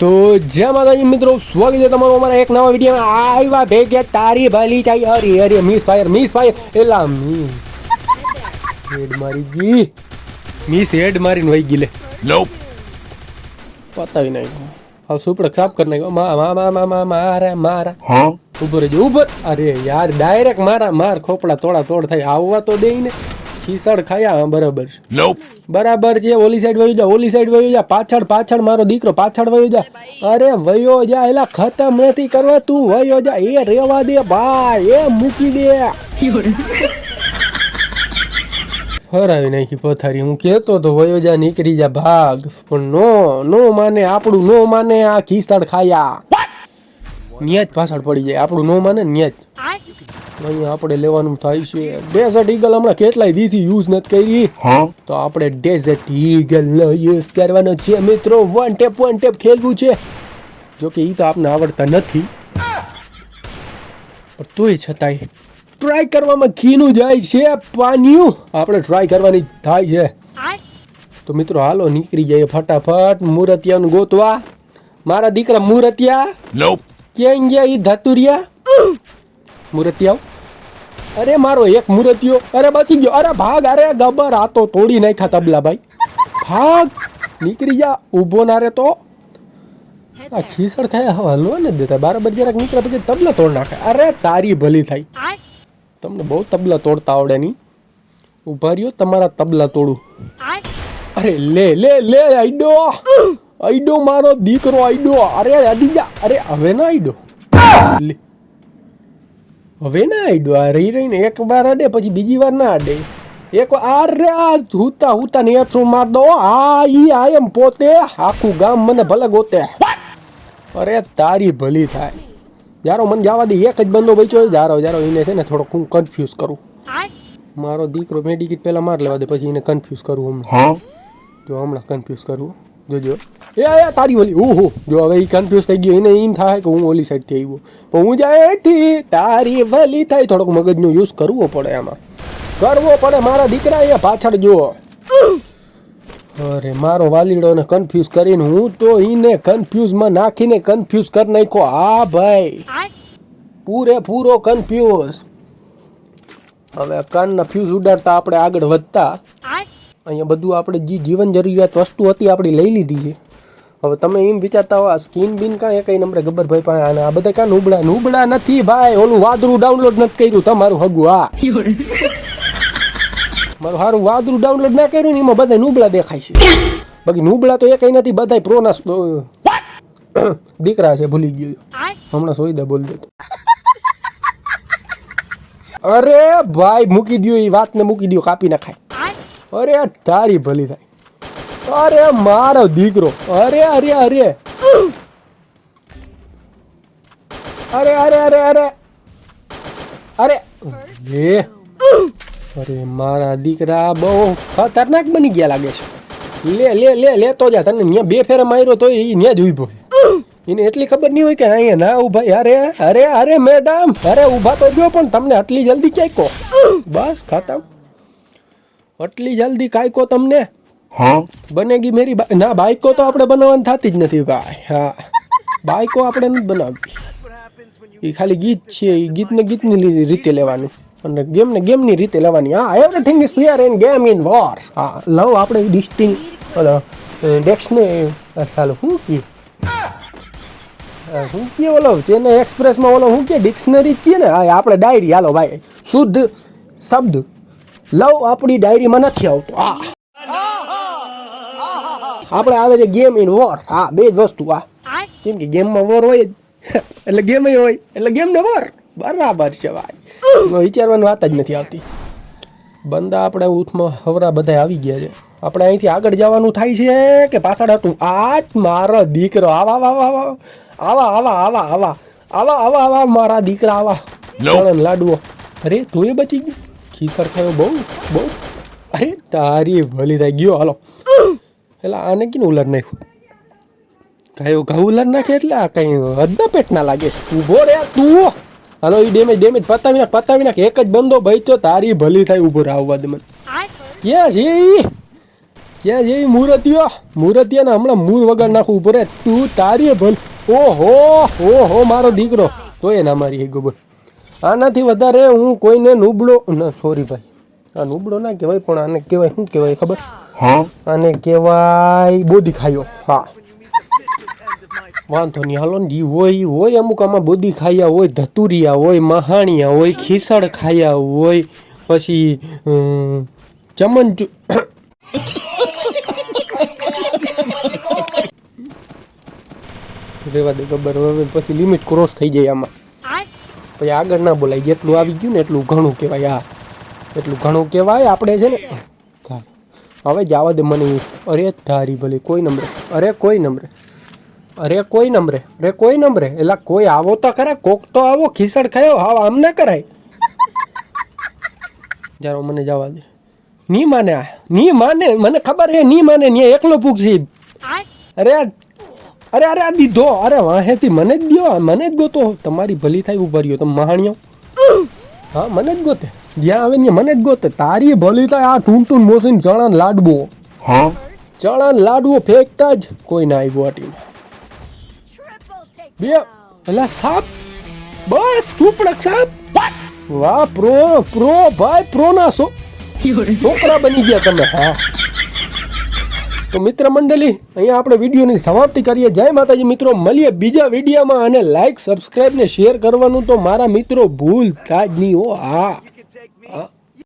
તો જય માતાજી મિત્રો સ્વાગત છે તમારું અમારા એક નવા વિડીયોમાં. આવ્યા ભેગે તારી ભલી થાય અરે અરે મિસ ફાયર મિસ ફાયર એલા મિસ હેડ મારી ગઈ. મિસ હેડ મારીને વહી ગઈ લે. પતાવી નાખ્યું. હવે સુપડો ખરાબ કરી નાખ્યો. મા મા મા મા મા મારા મારા. હા ઊભો રહેજો ઊભો. અરે યાર ડાયરેક્ટ મારા માર ખોપડા તોડા તોડ થાય. આવવા તો દે ને ખીસડ ખાયા હા, બરાબર બરાબર છે ઓલી સાઈડ વયો જા ઓલી સાઈડ વયો જા પાછળ પાછળ મારો દીકરો પાછળ વયો જા. અરે વયો જા એલા ખતમ નથી કરવા તું વયો જા. એ રેવા દે ભાઈ એ મૂકી દે. હરાવી નાખી પથારી. હું કહેતો તો વયો જા નીકળી જા ભાગ. પણ નો નો માને આપણું નો માને આ ખીસડ ખાયા. ન્યાજ પાછળ પડી જાય. આપણું નો માને ન્યાજ. અહીંયા આપણે લેવાનું થાય છે. ડેઝર્ટ ઈગલ હમણાં કેટલાય દીથી યુઝ નથી કરી. તો આપણે ડેઝર્ટ ઈગલનો યુઝ કરવાનો છે મિત્રો. વન ટેપ વન ટેપ ખેલવું છે. જો કે એ તો આપને આવડતા નથી. પણ તોય છતાંય ટ્રાય કરવામાં ઘીનું જાય છે પાન્યું. આપણે ટ્રાય કરવાની થાય છે. તો મિત્રો હાલો નીકળી જઈએ ફટાફટ મુરતિયાનું ગોતવા. મારા દીકરા મુરતિયા. ક્યાં ગયા ઈ ધતુરિયા? મુરતિયાઓ? અરે મારો એક મુરતિયો, અરે બચી ગયો. અરે ભાગ, અરે ગબર આ તો તોડી નાખ્યા તબલા ભાઈ. ભાગ, નીકળી જા, ઊભો ના રે તો આ ખીસડ થાય, હવે હલવા ને દેતા. બરાબર જરાક નીકળે પછી તબલા તોડ નાખે. અરે તારી ભલી થાય. તમને બહુ તબલા તોડતા આવડે નહીં ઊભા રહ્યો, તમારા તબલા તોડું. અરે લે લે લે, આઈડો. આઈડો મારો દીકરો, આઈડો. અરે અડી જા અરે હવે ના આઈડો. લે. હવે ના આઈડો આ રહી રહીને એક વાર અડે પછી બીજી વાર ના અડે એક અરે આ હુતા હુતા ને એઠું માર દો. આ ઈ આ એમ પોતે આખું ગામ મને ભલે ગોતે. અરે તારી ભલી થાય. જારો મને જવા દે એક જ બંદો બચ્યો જારો જારો એને છે ને થોડોક હું કન્ફ્યુઝ કરું. મારો દીકરો મેડિકિટ પહેલાં માર લેવા દે પછી એને કન્ફ્યુઝ કરું હમણાં? જો હમણાં કન્ફ્યુઝ કરવું જોજો એ, આ તારી ઓલી. ઓહો, જો, હવે એ કન્ફ્યુઝ થઈ ગયો. એને એમ થાય કે હું ઓલી સાઈડથી આવ્યો. પણ હું જાય થી તારી ભલી થાય. થોડોક મગજનો યુઝ કરવો પડે આમાં. કરવો પડે. મારા દીકરા એ પાછળ જુઓ અરે, મારો વાલીડોને કન્ફ્યુઝ કરીને હું તો એને કન્ફ્યુઝમાં નાખીને કન્ફ્યુઝ કરી નાખ્યો. હા, ભાઈ. પૂરેપૂરો કન્ફ્યુઝ હવે કાનના ફ્યુઝ ઉડાડતા આપણે આગળ વધતા. અહીંયા બધું આપણે જે જીવન જરૂરિયાત વસ્તુ હતી આપણી લઈ લીધી છે. હવે તમે એમ વિચારતા હોય સ્કીન બિન કાંઈ કઈ નંબરે ગબ્બરભાઈ ભાઈ, પણ આ બધા કાં નુબળા? નુબળા નથી ભાઈ, ઓલું વાદરું ડાઉનલોડ નથી કર્યું, તમારું હગું આ મારું સારું વાદરું ડાઉનલોડ ના કર્યું ને એમાં બધા નુબળા દેખાય છે. બાકી નુબળા તો એ કઈ નથી બધા પ્રોના દીકરા છે, ભૂલી ગયો. હમણાં સોઈદા બોલ દેતો અરે ભાઈ, મૂકી દો એ વાતને, મૂકી દો કાપી નાખાય. અરે તારી ભલી થાય. અરે મારો દીકરો. અરે અરે અરે. અરે અરે અરે અરે. અરે. લે અરે, મારા દીકરા બહુ ખતરનાક બની ગયા લાગે છે. લે લે લે લે, તો જા. તને ત્યાં બે ફેરા માર્યો તો એ ત્યાં જ ઊભો એને એટલી ખબર નહીં હોય કે અહીંયા ના ઊભા અરે અરે અરે, મેડમ. અરે, ઊભા તો જો, પણ તમને આટલી જલ્દી ક્યાંય કહો. બસ ખતમ આટલી જલ્દી કાયકો કહો તમને? Huh? બનેગી મેરી ના બાઈકો તો આપણે બનાવવાની થતી જ નથી ભાઈ. હા. બાઈકો આપણે નથી બનાવતી. એ ખાલી ગીત છે એ ગીતને ગીતની રીતે લેવાનું. અને ગેમને ગેમની રીતે લેવાની. હા everything is fair in game in war હા લવ આપણે ડિસ્ટિંગ ઓલો ડેક્સને સાલું શું કી? શું કે ઓલો ચેન્નઈ એક્સપ્રેસમાં ઓલો શું કે? ડિક્શનરી કે ને? આપણે ડાયરી હાલો ભાઈ. શુદ્ધ શબ્દ. લવ આપણી ડાયરીમાં નથી આવતો. આ આપણે આવે છે ગેમ ઇન વોર હા બે જ વસ્તુ આ કેમ કે ગેમમાં વોર હોય જ. એટલે ગેમ હોય. એટલે ગેમ ને વોર બરાબર છે ભાઈ. વિચારવાની વાત જ નથી આવતી. બંદા આપણે ઉથમાં હવરા બધા આવી ગયા છે. આપણે અહીંથી આગળ જવાનું થાય છે કે પાછળ હતું? આજ મારો દીકરો. આવા આવા આવા આવા. આવા આવા આવા આવા. આવા આવા મારા દીકરા આવા. લાડવો અરે તું એ બચી ગયો? ખીસર થયો બહુ બહુ. અરે તારી ભલી થઈ ગયો, હાલો. એટલે આને કીને ઉલર નાખ્યું? કયો ઘઉં ઉલર નાખે એટલે આ કઈ હદના પેટ ના લાગે. ઊભો રે તું હાલો એ ડેમેજ ડેમેજ પતાવી નાખ પતાવી નાખ. એક જ બંદો ભાઈ તારી ભલી થાય ઊભો આવવા દે મને. છે એ ક્યાં જેવી મૂર્તિઓ? મૂર્તિઓને હમણાં મૂર વગર નાખવું રે તું તારી ભલ ઓહો ઓહો, મારો દીકરો. તોય ના મારી ગોબર. આનાથી વધારે હું કોઈને નુબળો ના સોરી ભાઈ. આ નુબળો ના કહેવાય પણ આને કહેવાય શું કહેવાય ખબર? આને કહેવાય બોદી ખાયો હા. વાંધો નહીં હાલો ને હોય હોય અમુક આમાં બોદી ખાયા હોય ધતુરિયા હોય મહાણિયા હોય ખીસડ ખાયા હોય પછી ચમન રેવા દે ખબર હવે પછી લિમિટ ક્રોસ થઈ જાય આમાં. પછી આગળ ના બોલાય. જેટલું આવી ગયું ને એટલું ઘણું કહેવાય હા. એટલું ઘણું કહેવાય આપણે છે ને. હવે જવા દે મને અરે તારી ભલે કોઈ નંબરે. અરે કોઈ નંબરે. અરે કોઈ નંબરે. અરે કોઈ નંબરે. એટલે કોઈ આવો તો ખરા કોક તો આવો ખીસડ ખાયો હાવ આમ ના કરાય. જારો મને જવા દે. ની માને આ. ની માને મને ખબર છે ની માને નહીં એકલો પૂગસી અરે આ- અરે અરે આ દીધો. અરે વાહેથી મને જ દો મને જ ગોતો. તમારી ભલી થાય ઊભા રહ્યો. તમે મહાણિયો. હા મને જ ગોતે. જ્યાં આવે ને મને જ ગોતે. તારી ભલી થાય આ ટૂન ટૂન મોસીન ચણા લાડવો. હા? ચણા ને લાડવો ફેંકતા જ કોઈ ના આવ્યો આ ટીમ. બે. અલા સાપ. બસ સુપડક સાપ. વાહ પ્રો પ્રો ભાઈ પ્રો ના સો છોકરા બની ગયા તમે. હા. તો મિત્ર મંડળી, અહીંયા આપણે વિડીયોની સમાપ્તિ કરીએ. જય માતાજી મિત્રો, મળીએ બીજા વિડીયોમાં અને લાઈક સબસ્ક્રાઈબ ને શેર કરવાનું તો મારા મિત્રો ભૂલતા જ નહીં હો. હા.